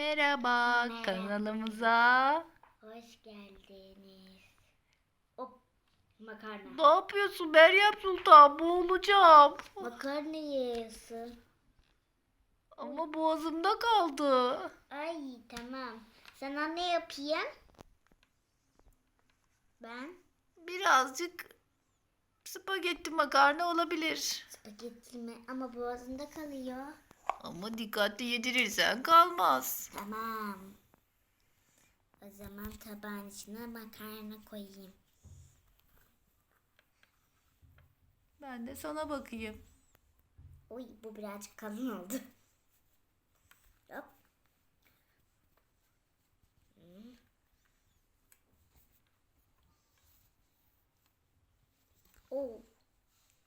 Merhaba Merhaba. kanalımıza. Hoş geldiniz. Hop. Makarna. Ne yapıyorsun Meryem Sultan? Boğulacağım. Makarna yiyorsun. Ama boğazımda kaldı. Ay tamam. Sana ne yapayım? Ben Birazcık spagetti makarna olabilir. spagetti mi? Ama boğazında kalıyor. Ama dikkatli yedirirsen kalmaz. Tamam. O zaman tabağın içine makarna koyayım. Ben de sana bakayım. Uy bu birazcık kalın oldu. Hop. Hmm. Oo.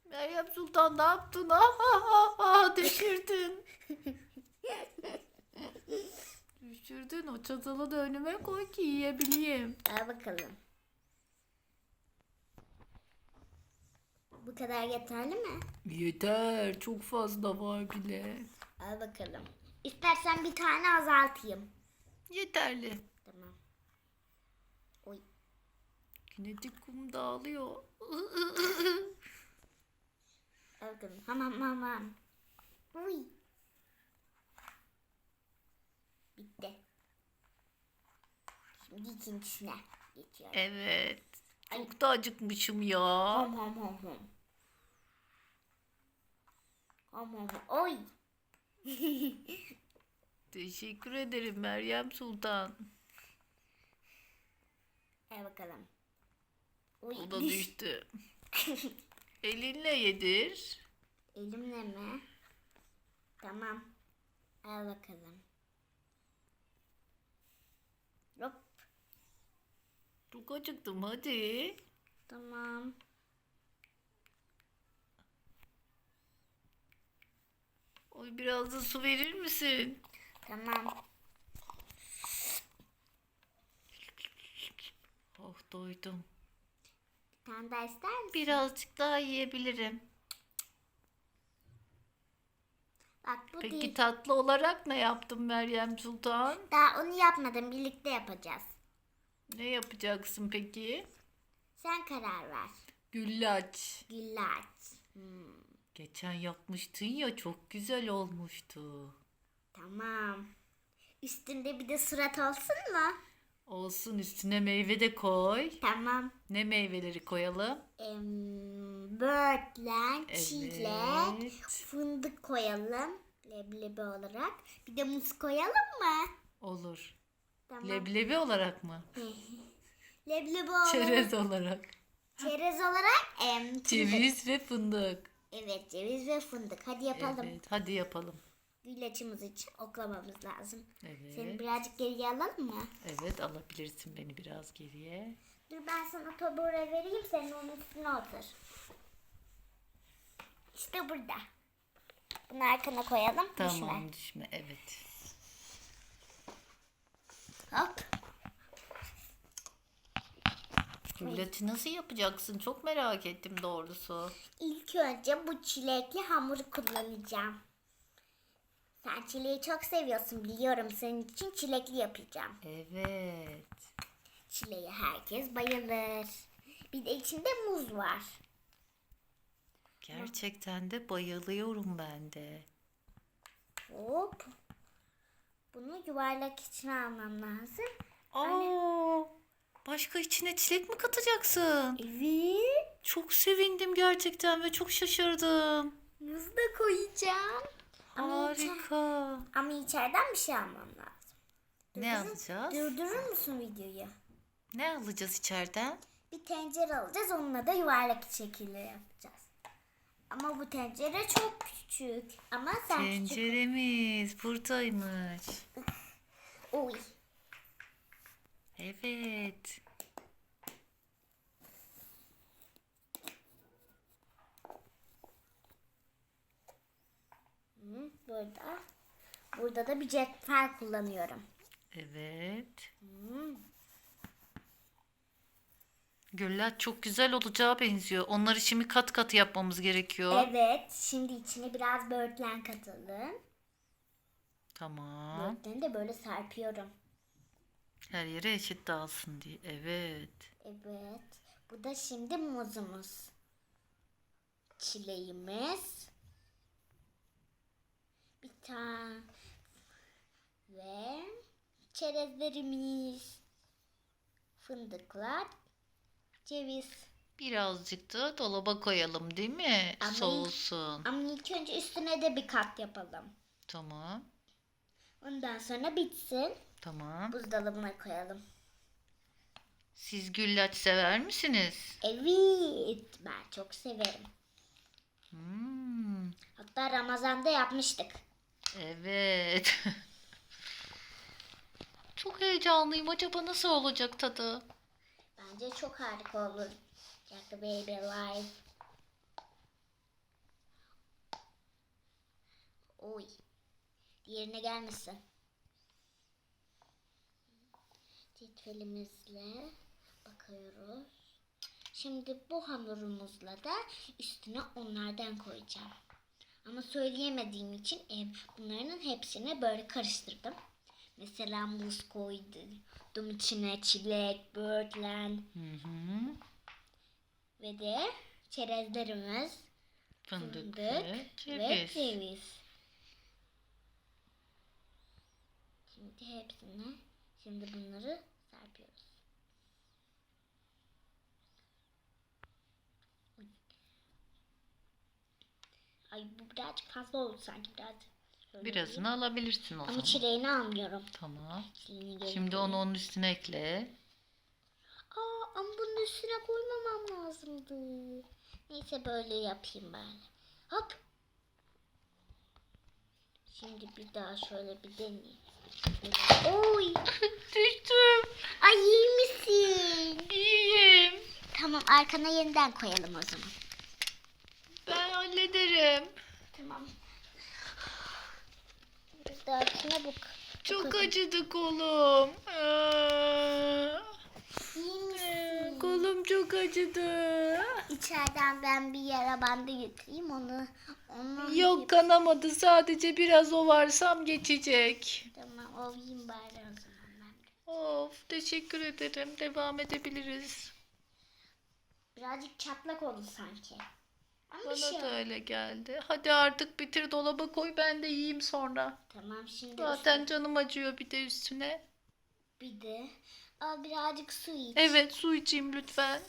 Meryem Sultan ne yaptın? Ah, ah, ah, ah, düşürdün. düşürdün. O çatalı da önüme koy ki yiyebileyim. Al bakalım. Bu kadar yeterli mi? Yeter. Çok fazla var bile. Al bakalım. İstersen bir tane azaltayım. Yeterli. Tamam. Oy. Kinetik kum dağılıyor. Al bakalım. Hamam hamam. Uy. Bitti. Şimdi ikincisine geçiyorum. evet. Çok da acıkmışım ya. Ham ham ham ham. Ham ham ham. Oy. Teşekkür ederim Meryem Sultan. Al bakalım. Uy. O da düştü. Elinle yedir. Elimle mi? Tamam. Al bakalım. Hop. Çok acıktım hadi. Tamam. Oy biraz da su verir misin? Tamam. Oh doydum. Tane daha ister misin? Birazcık daha yiyebilirim. Bak bu Peki değil. tatlı olarak ne yaptın Meryem Sultan? Daha onu yapmadım. Birlikte yapacağız. Ne yapacaksın peki? Sen karar ver. Güllaç. Güllaç. Hmm, Geçen yapmıştın ya çok güzel olmuştu. tamam. Üstünde bir de surat olsun mu? Olsun üstüne meyve de koy. Tamam. Ne meyveleri koyalım? Em, böğürtlen, çilek, Evet. fındık koyalım. Leblebi olarak. Bir de muz koyalım mı? Olur. Tamam. Leblebi olarak mı? Leblebi olarak. Çerez olarak. Çerez olarak em, fındık. Ceviz ve fındık. Evet ceviz ve fındık. Hadi yapalım. Evet, hadi yapalım. Güllaçımız için oklamamız lazım. Evet. Seni birazcık geriye alalım mı? Evet alabilirsin beni biraz geriye. Dur ben sana tabure vereyim sen onun üstüne otur. İşte burada. Bunu arkana koyalım. Tamam düşme evet. Düşme. Hop. Güllaçı nasıl yapacaksın? Çok merak ettim doğrusu. İlk önce bu çilekli hamuru kullanacağım. Sen çileği çok seviyorsun biliyorum. Senin için çilekli yapacağım. Evet. Çileğe herkes bayılır. Bir de içinde muz var. Gerçekten de bayılıyorum ben de. Hop. Bunu yuvarlak içine almam lazım. Aa, başka içine çilek mi katacaksın? Evet. Çok sevindim gerçekten ve çok şaşırdım. Muz da koyacağım. Ama, içe- Harika. ama içeriden bir şey almam lazım. Ne alacağız? Durdurur musun videoyu? Ne alacağız içeriden? Bir tencere alacağız. Onunla da yuvarlak şekilde yapacağız. Ama bu tencere çok küçük. Ama sen küçük. Tenceremiz buradaymış. Oy. Evet. Hı, Burada. Burada da bir cetvel kullanıyorum. Evet. Hı. Güllaç çok güzel olacağı benziyor. Onları şimdi kat kat yapmamız gerekiyor. Evet. Şimdi içine biraz böğürtlen katalım. Tamam. Dörtlerini de böyle serpiyorum. Her yere eşit dağılsın diye. Evet. Evet. Bu da şimdi muzumuz. Çileğimiz. Bir tane. Ve çerezlerimiz. Fındıklar. Ceviz. Birazcık da dolaba koyalım değil mi? Ama- Soğusun. Ama ilk önce üstüne de bir kat yapalım. Tamam. Ondan sonra bitsin. Tamam. Buzdolabına koyalım. Siz güllaç sever misiniz? Evet. Ben çok severim. Hmm, Hatta Ramazan'da yapmıştık. evet. Heyecanlıyım. Acaba nasıl olacak tadı? Bence çok harika olur. Jack the Baby Live. Oy. Diğerine gelmesin. Cetvelimizle bakıyoruz. Şimdi bu hamurumuzla da üstüne onlardan koyacağım. Ama söyleyemediğim için ev bunların hepsini böyle karıştırdım. Mesela muz koydum içine çilek, böğürtlen Hı hı. ve de çerezlerimiz, Fındık, fındık ve ve ceviz. Şimdi hepsine, şimdi bunları serpiyoruz. Ay bu birazcık fazla oldu sanki biraz. Birazını alabilirsin o Ama zaman. çileğini almıyorum. Tamam. Çileğini geri Şimdi koyayım. onu onun üstüne ekle. Aa ama bunun üstüne koymamam lazımdı. Neyse böyle yapayım ben. Hop. Şimdi bir daha şöyle bir deneyeyim. Oy. Düştüm. Ay iyi misin? İyiyim. Tamam arkana yeniden koyalım o zaman. Ben hallederim. Tamam. Dahakine bu. Çok acıdı kolum. Aa, misin? kolum çok acıdı. İçeriden ben bir yara bandı getireyim onu. Onu Yok kanamadı. Sadece biraz ovarsam geçecek. Tamam ovayım bari o zaman ben. Of teşekkür ederim. Devam edebiliriz. Birazcık çatlak oldu sanki. Bir Bana da öyle geldi. Hadi artık bitir dolaba koy ben de yiyeyim sonra. Tamam şimdi Zaten canım acıyor bir de üstüne. bir de al birazcık su iç. Evet su içeyim lütfen.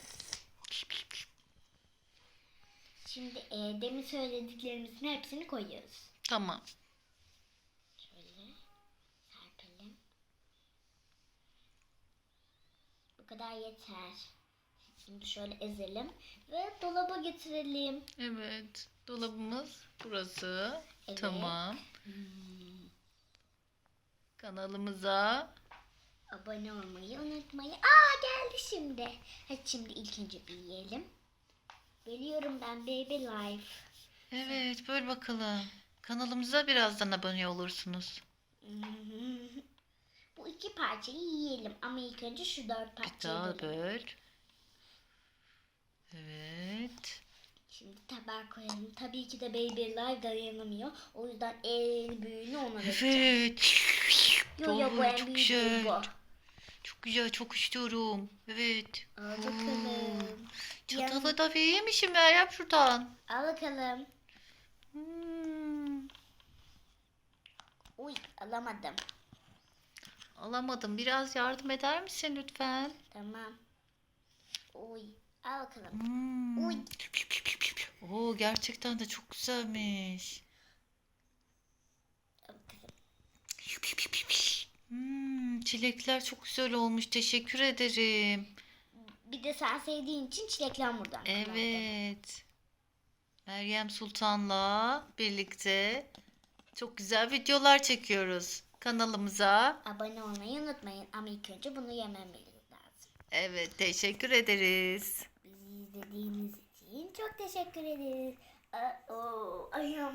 Şimdi e, demin söylediklerimizin hepsini koyuyoruz. Tamam. Şöyle serpelim. Bu kadar yeter. Şimdi şöyle ezelim ve dolaba getirelim. Evet. Dolabımız burası. Evet. Tamam. Kanalımıza Abone olmayı unutmayın. Aa geldi şimdi. Hadi şimdi ilk önce bir yiyelim. Bölüyorum ben Baby Life. Evet böyle bakalım. Kanalımıza birazdan abone olursunuz. Bu iki parçayı yiyelim ama ilk önce şu dört Bir parçayı daha bölelim. böl. Evet. Şimdi tabağa koyalım. Tabii ki de Baby Life dayanamıyor. O yüzden en büyüğünü ona vereceğim. Evet. Yo yo bu en çok güzel. bu. Çok güzel çok istiyorum. Evet. Al bakalım. Çatalı da yemişim ya yap şuradan. Al bakalım. Hmm. Uy alamadım. Alamadım. Biraz yardım eder misin lütfen? Tamam. Uy al bakalım. Hmm. Uy. Oo gerçekten de çok güzelmiş. Hmm, çilekler çok güzel olmuş. Teşekkür ederim. Bir de sen sevdiğin için hamurdan kullandım. Evet. Meryem Sultan'la birlikte çok güzel videolar çekiyoruz kanalımıza. Abone olmayı unutmayın ama ilk önce bunu yememeliyiz lazım. Evet, teşekkür ederiz. İzlediğiniz için çok teşekkür ederiz. Aa, oo, ayağım